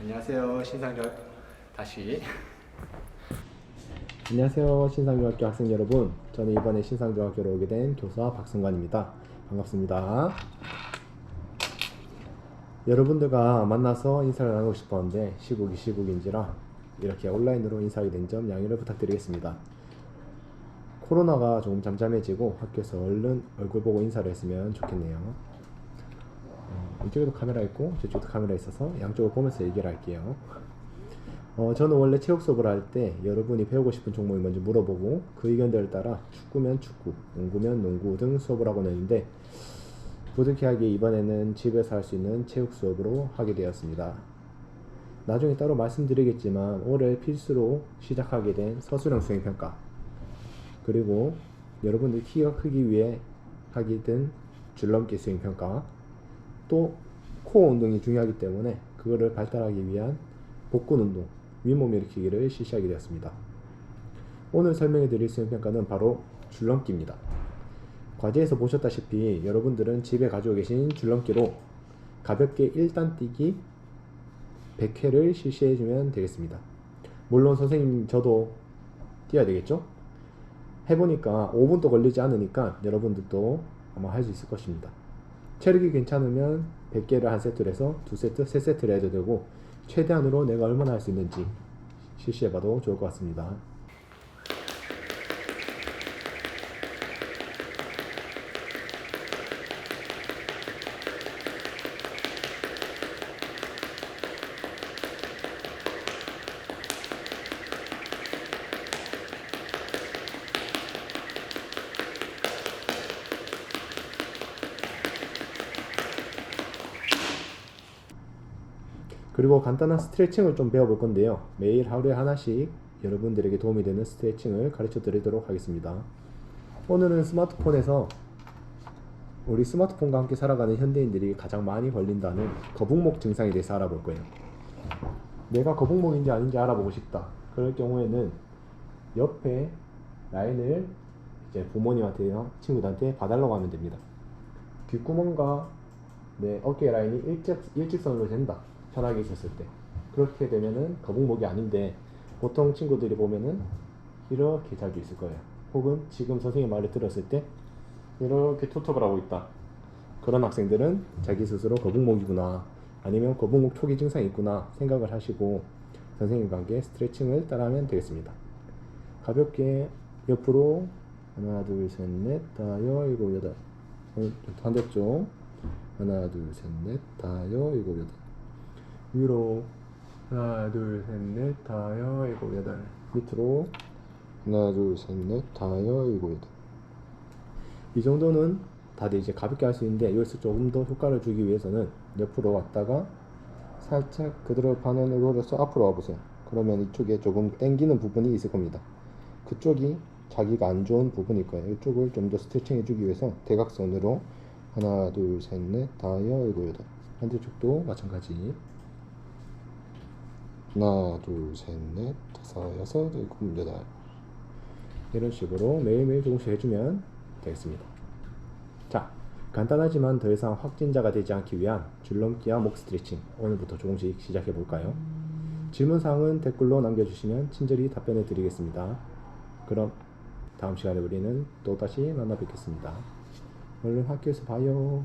안녕하세요. 신상적 다시. 안녕하세요 신상중학교 학생 여러분. 저는 이번에 신상중학교로 오게 된 교사 박승관입니다. 반갑습니다. 여러분들과 만나서 인사를 나누고 싶었는데 시국이 시국인지라 이렇게 온라인으로 인사하게 된 점 양해를 부탁드리겠습니다. 코로나가 조금 잠잠해지고 학교에서 얼른 얼굴 보고 인사를 했으면 좋겠네요. 어, 이쪽에도 카메라 있고 저쪽도 카메라 있어서 양쪽을 보면서 얘기를 할게요 어, 저는 원래 체육 수업을 할 때 여러분이 배우고 싶은 종목을 먼저 물어보고 그 의견들을 따라 축구면 축구, 농구면 농구 등 수업을 하곤 했는데 부득이하게 이번에는 집에서 할 수 있는 체육 수업으로 하게 되었습니다. 나중에 따로 말씀드리겠지만 올해 필수로 시작하게 된 서술형 수행평가 그리고 여러분들 키가 크기 위해 하게 된 줄넘기 수행평가 또 코어 운동이 중요하기 때문에 그거를 발달하기 위한 복근 운동, 윗몸 일으키기를 실시하게 되었습니다. 오늘 설명해 드릴 수행평가는 바로 줄넘기입니다. 과제에서 보셨다시피 여러분들은 집에 가지고 계신 줄넘기로 가볍게 1단 뛰기 100회를 실시해 주면 되겠습니다. 물론 선생님 저도 뛰어야 되겠죠? 해보니까 5분도 걸리지 않으니까 여러분들도 아마 할 수 있을 것입니다. 체력이 괜찮으면 100개를 한 세트를 해서 두 세트, 세 세트를 해도 되고 최대한으로 내가 얼마나 할 수 있는지 실시해봐도 좋을 것 같습니다. 그리고 간단한 스트레칭을 좀 배워볼 건데요. 매일 하루에 하나씩 여러분들에게 도움이 되는 스트레칭을 가르쳐 드리도록 하겠습니다. 오늘은 스마트폰에서 우리 스마트폰과 함께 살아가는 현대인들이 가장 많이 걸린다는 거북목 증상에 대해서 알아볼 거예요. 내가 거북목인지 아닌지 알아보고 싶다. 그럴 경우에는 옆에 라인을 이제 부모님한테나 친구들한테 봐달라고 하면 됩니다. 귓구멍과 내 어깨 라인이 일직, 일직선으로 된다. 편하게 있었을 때. 그렇게 되면은 거북목이 아닌데 보통 친구들이 보면은 이렇게 자주 있을 거예요. 혹은 지금 선생님 말을 들었을 때 이렇게 투톱을 하고 있다. 그런 학생들은 자기 스스로 거북목이구나. 아니면 거북목 초기 증상이 있구나 생각을 하시고 선생님과 함께 스트레칭을 따라하면 되겠습니다. 가볍게 옆으로 하나 둘 셋 넷 다여 일곱 여덟 어, 반대쪽 하나 둘 셋 넷 다여 일곱 여덟 위로. 하나 둘 셋 넷 다여 일곱 여덟. 밑으로. 하나 둘 셋 넷 다여 일곱 여덟. 이 정도는 다들 이제 가볍게 할 수 있는데 여기서 조금 더 효과를 주기 위해서는 옆으로 왔다가 살짝 그대로 돌려서 앞으로 와보세요. 그러면 이쪽에 조금 당기는 부분이 있을 겁니다. 그쪽이 자기가 안 좋은 부분일 거예요. 이쪽을 좀 더 스트레칭 해주기 위해서 대각선으로 하나 둘 셋 넷 다여 일곱 여덟. 반대쪽도 마찬가지 하나 둘 셋 넷 다섯 여섯 일곱 여덟. 이런 식으로 매일매일 조금씩 해주면 되겠습니다. 자 간단하지만 더 이상 확진자가 되지 않기 위한 줄넘기와 목 스트레칭. 오늘부터 조금씩 시작해 볼까요? 질문사항은 댓글로 남겨주시면 친절히 답변해 드리겠습니다. 그럼 다음 시간에 우리는 또다시 만나 뵙겠습니다. 얼른 학교에서 봐요